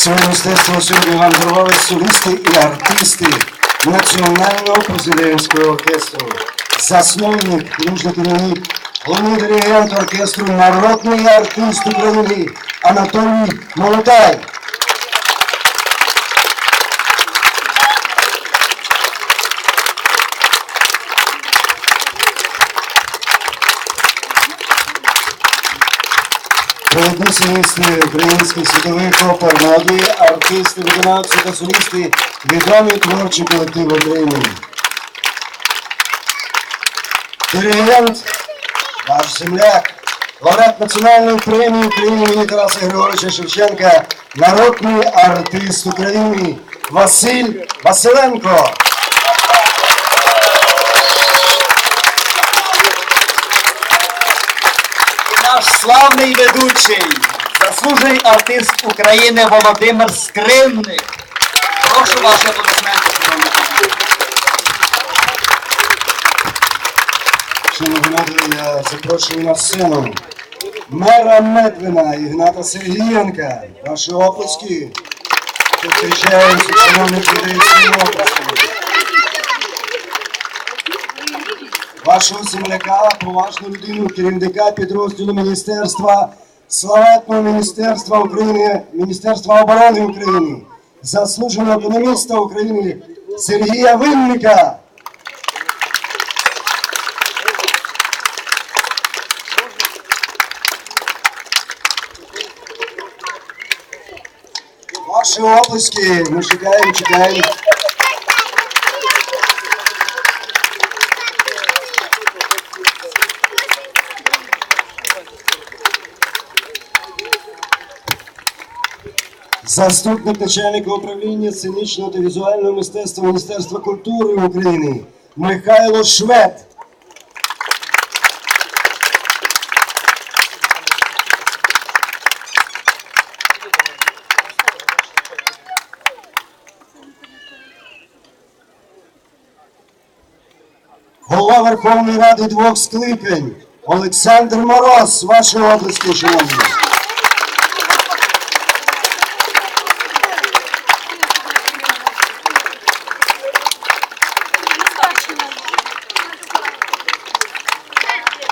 Своє мистецтво сьогодні вам дарували солісти і артисти Національного президентського оркестру, засновник, нужний мені, головний диригент оркестру, народний артист України Анатолій Молотай. Провідні солісти українських світових опер, молоді артисти, виконавці та солісти, відомі творчі колективи України. Диригент, ваш земляк, лауреат національної премії України Тараса Григоровича Шевченка, народний артист України Василь Василенко. наш славний ведучий, заслужений артист України Володимир Скривник. Прошу ваші аплодисменти, шановні колеги. Шановні громади, я запрошую на сцену мера Медвина Ігната Сергієнка. Ваші оплески. Зустрічаємося, шановні людей своїм оплеском. Вашого земляка, поважну людину, керівника підрозділу Міністерства, славетного Міністерства України, Міністерства оборони України, заслуженого економіста України Сергія Винника. Ваші оплески, ми чекаємо, чекаємо. Заступник начальника управління сценічного та візуального мистецтва Міністерства культури України Михайло Швед. Голова Верховної Ради двох скликань Олександр Мороз. Ваші області, шановні.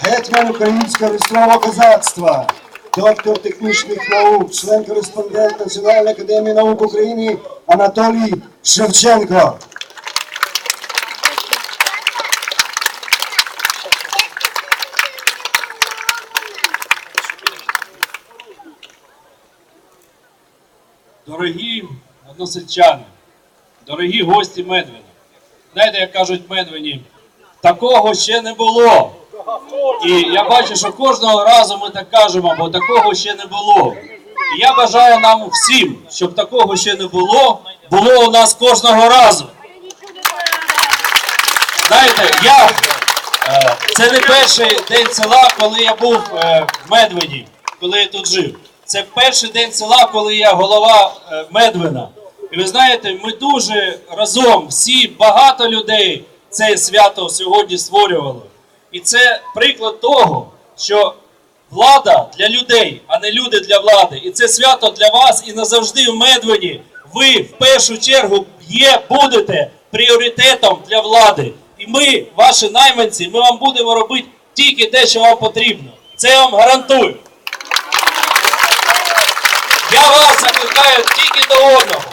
Гетьман українського реєстрового козацтва, доктор технічних наук, член-кореспондент Національної академії наук України Анатолій Шевченко. Дорогі односельчани, дорогі гості Медвина. Знаєте, як кажуть медвені, такого ще не було. І я бачу, що кожного разу ми так кажемо, бо такого ще не було. І я бажаю нам всім, щоб такого ще не було, було у нас кожного разу. Знаєте, я е, це не перший день села, коли я був е, в Медвені, коли я тут жив. Це перший день села, коли я голова е, Медвина. І ви знаєте, ми дуже разом, всі багато людей це свято сьогодні створювали. І це приклад того, що влада для людей, а не люди для влади. І це свято для вас і назавжди в Медвені. Ви в першу чергу є, будете пріоритетом для влади. І ми, ваші найманці, ми вам будемо робити тільки те, що вам потрібно. Це я вам гарантую. Я вас закликаю тільки до одного.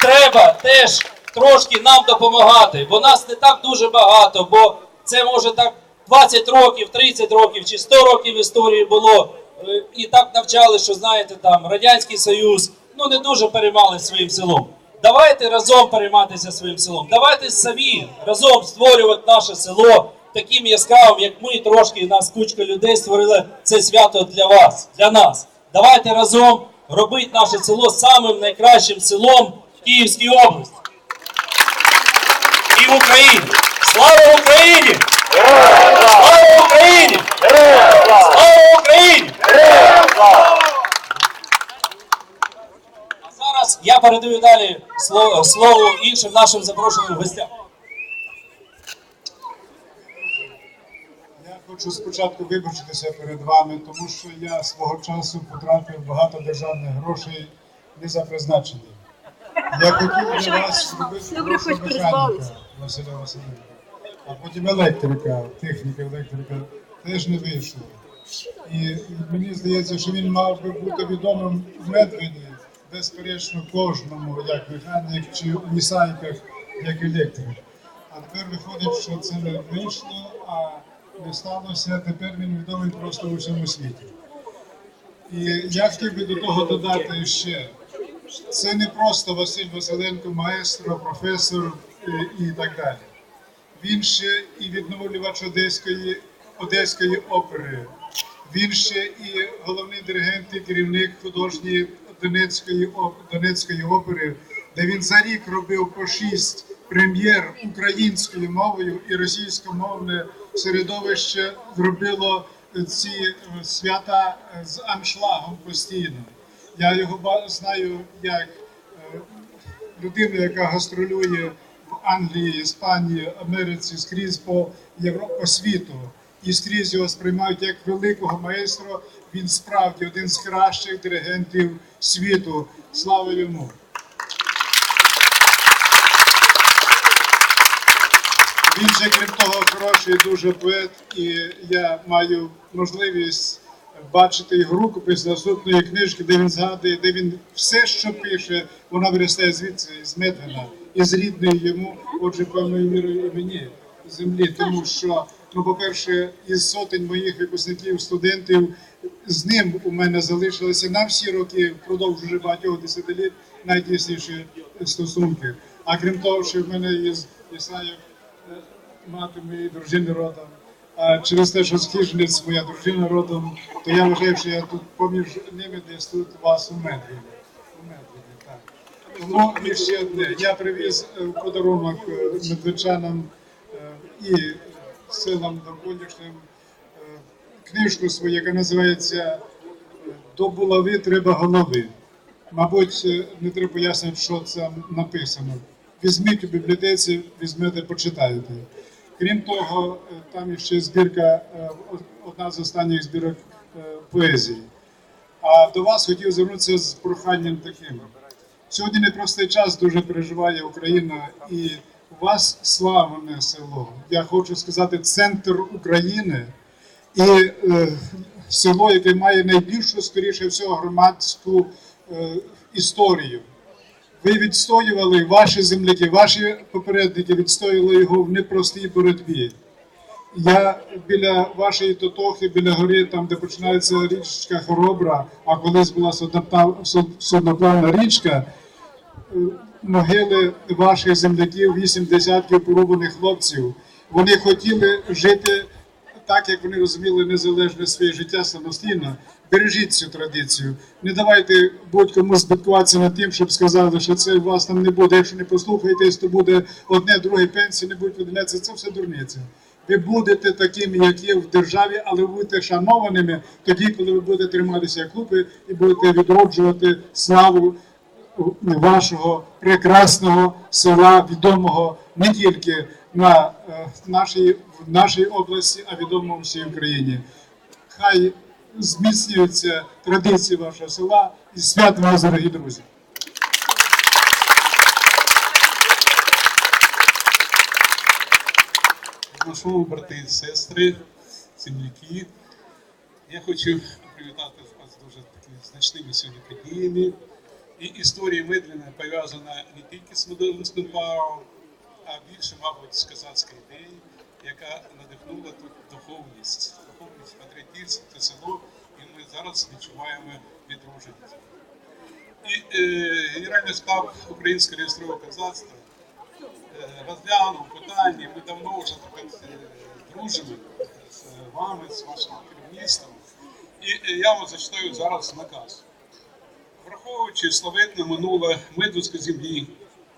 Треба теж трошки нам допомагати, бо нас не так дуже багато, бо це може так 20 років, 30 років чи 100 років історії було. Е, І так навчали, що знаєте, там Радянський Союз ну не дуже переймали своїм селом. Давайте разом перейматися своїм селом. Давайте самі разом створювати наше село таким яскравим, як ми трошки нас кучка людей створили це свято для вас, для нас. Давайте разом робити наше село самим найкращим селом в Київській області і в Україні. Слава Україні! Слава Україні! Слава Україні! А зараз я передаю далі слово, слово іншим нашим запрошеним гостям. Я хочу спочатку вибачитися перед вами, тому що я свого часу потратив багато державних грошей не за призначенням. Я хотів для вас зробити хорошого механіка. Василя Васильовича, а потім електрика, техніка, електрика теж не вийшло. І мені здається, що він мав би бути відомим в Медвені, безперечно, кожному, як механік чи у Нісайках, як електрик. А тепер виходить, що це не вийшло, а не сталося. Тепер він відомий просто у всьому світі. І я хотів би до того додати ще. Це не просто Василь Василенко, маестро, професор і, і так далі. Він ще і відновлювач Одеської, Одеської опери. Він ще і головний диригент і керівник художньої Донецької, Донецької опери, де він за рік робив по шість прем'єр українською мовою і російськомовне середовище зробило ці е, свята е, з аншлагом постійно. Я його знаю як е, людину, яка гастролює Англії, Іспанії, Америці, скрізь по Європі, світу. І скрізь його сприймають як великого маестро. Він справді один з кращих диригентів світу. Слава йому! Він же, крім того, хороший дуже поет, і я маю можливість бачити його рукопис наступної книжки, де він згадує, де він все, що пише, воно виростає звідси, з Медвина, із рідної йому, отже, певною мірою і мені землі. Тому що, ну, по-перше, із сотень моїх випускників, студентів, з ним у мене залишилися на всі роки, впродовж вже багатьох десятиліть, найтісніші стосунки. А крім того, що в мене є Ісаєв мати моєї дружини родом. А через те, що схижниць моя дружина родом, то я вважаю, що я тут поміж ними десь тут вас у Медвені. У Медвені, так. Тому і ще одне. Я привіз е, подарунок е, медведчанам е, і силам довколишнім книжку свою, яка називається До булави треба голови. Мабуть, не треба пояснити, що це написано. Візьміть у бібліотеці, візьмете, почитаєте. Крім того, там ще збірка, одна з останніх збірок поезії. А до вас хотів звернутися з проханням таким. Сьогодні непростий час дуже переживає Україна, і у вас славне село. Я хочу сказати, центр України і е, село, яке має найбільшу, скоріше всього, громадську е, історію. Ви відстоювали ваші земляки, ваші попередники відстоювали його в непростій боротьбі. Я біля вашої Тотохи, біля гори, там, де починається річка Хоробра, а колись була судноплав- судноплавна річка, е, могили ваших земляків, вісім десятків порубаних хлопців. Вони хотіли жити так, як вони розуміли незалежне своє життя самостійно. Бережіть цю традицію. Не давайте будь-кому збиткуватися над тим, щоб сказали, що це вас там не буде. Якщо не послухаєтесь, то буде одне, друге пенсії, не будуть виділятися. Це все дурниця. Ви будете такими, як є в державі, але ви будете шанованими тоді, коли ви будете триматися купи і будете відроджувати славу вашого прекрасного села, відомого не тільки на е, нашій, в нашій області, а відомого всій Україні. Хай зміцнюються традиції вашого села і свят вас, дорогі друзі. Шановні брати і сестри, земляки, я хочу привітати вас дуже такими значними сьогодні подіями. І історія Медвіна пов'язана не тільки з Медвинським паром, а більше, мабуть, з козацькою ідеєю, яка надихнула тут духовність, духовність, патріотизм, це село, і ми зараз відчуваємо відродження. І е, Генеральний штаб Українського реєстрового козацтва е, розглянув питання, ми давно вже дружимо з вами, з вашим керівництвом. І я вам зачитаю зараз наказ. Враховуючи славетне минуле медведської землі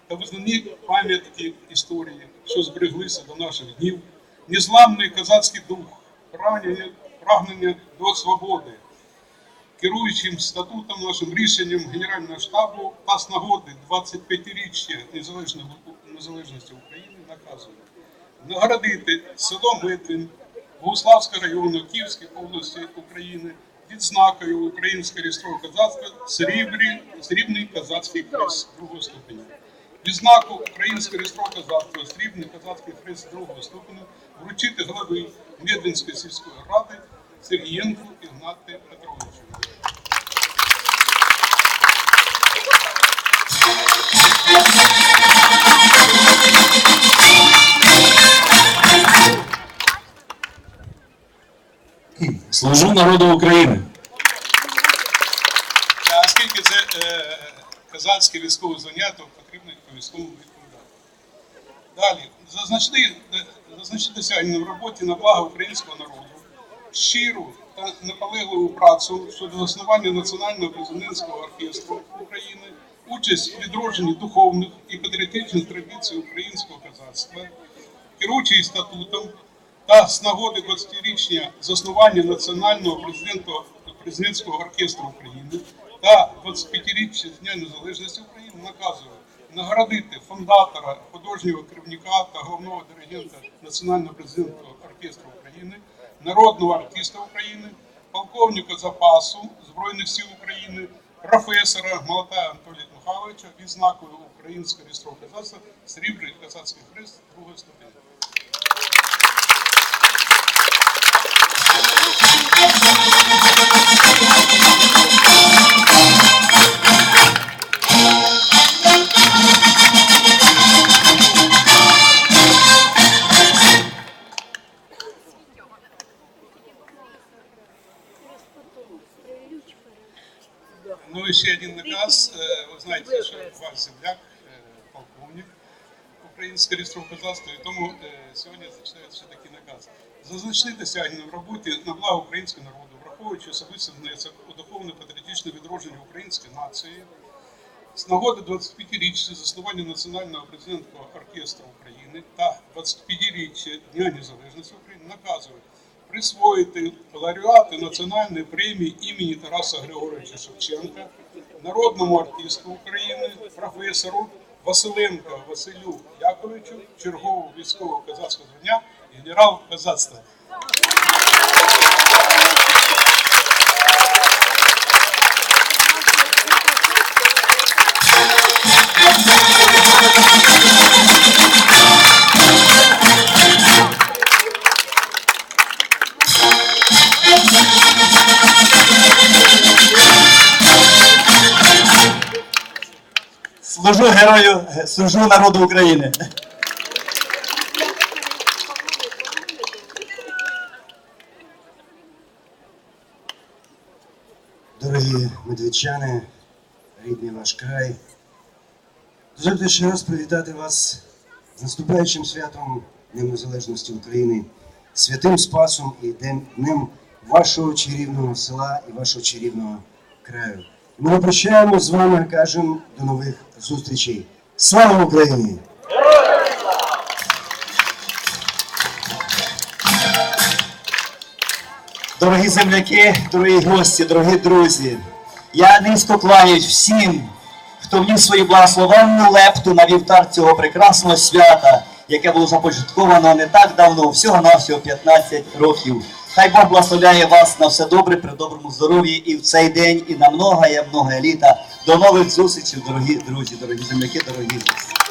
та визнані пам'ятки історії, що збереглися до наших днів, незламний козацький дух, прагнення, прагнення до свободи, керуючим статутом нашим рішенням Генерального штабу та нагоди 25-річчя незалежної- незалежності України наказує наградити село Медвин Богуславського району Київської області України відзнакою Українського реєстрового козацтва срібний козацький хрест другого ступеня. Відзнаку Українського реєстрового козацтва срібний козацький хрест другого ступеня вручити голови Медвинської сільської ради Сергієнку Ігнату Петровичу. Служу народу України. А оскільки це е, козацьке військове звання, то потрібно по військовому відповідати. Далі, зазначити, зазначити досягнення в роботі на благо українського народу, щиру та наполегливу працю щодо заснування Національного президентського оркестру України, участь у відродженні духовних і патріотичних традицій українського козацтва, керуючий статутом та з нагоди 20-річня заснування Національного президенту- президентського оркестру України та 25-річчя Дня Незалежності України наказує наградити фондатора, художнього керівника та головного диригента Національного президентського оркестру України, народного артиста України, полковника запасу Збройних сил України, професора Молотая Анатолія Михайловича відзнакою Українського реєстрового козацтва Срібний козацький хрест другої ступені. Ще один наказ. Е, Ви знаєте, що ваш земляк, е, полковник українського реєстрового козацтва, і тому е, сьогодні зачитається такий наказ. За значні досягнення в роботі на благо українського народу, враховуючи особистий внесок у духовне патріотичне відродження української нації, з нагоди 25-річчя заснування Національного президентського оркестру України та 25-річчя Дня Незалежності України наказує присвоїти лауреату національної премії імені Тараса Григоровича Шевченка, народному артисту України, професору Василенко Василю Яковичу, чергового військового козацького звання, генерал козацтва. Служу герою, служу народу України. Дорогі медвічани, рідний ваш край, дозвольте ще раз привітати вас з наступаючим святом Днем Незалежності України, святим Спасом і Днем вашого чарівного села і вашого чарівного краю. Ми прощаємо з вами, кажемо до нових зустрічей. Слава Україні! Дорогі земляки, дорогі гості, дорогі друзі, я низько кланяюсь всім, хто вніс свою благословенну лепту на вівтар цього прекрасного свята, яке було започатковано не так давно, всього-навсього 15 років. Хай Бог благословляє вас на все добре, при доброму здоров'ї і в цей день, і на многое, многое літа. До нових зустрічей, дорогі друзі, дорогі земляки, дорогі гості.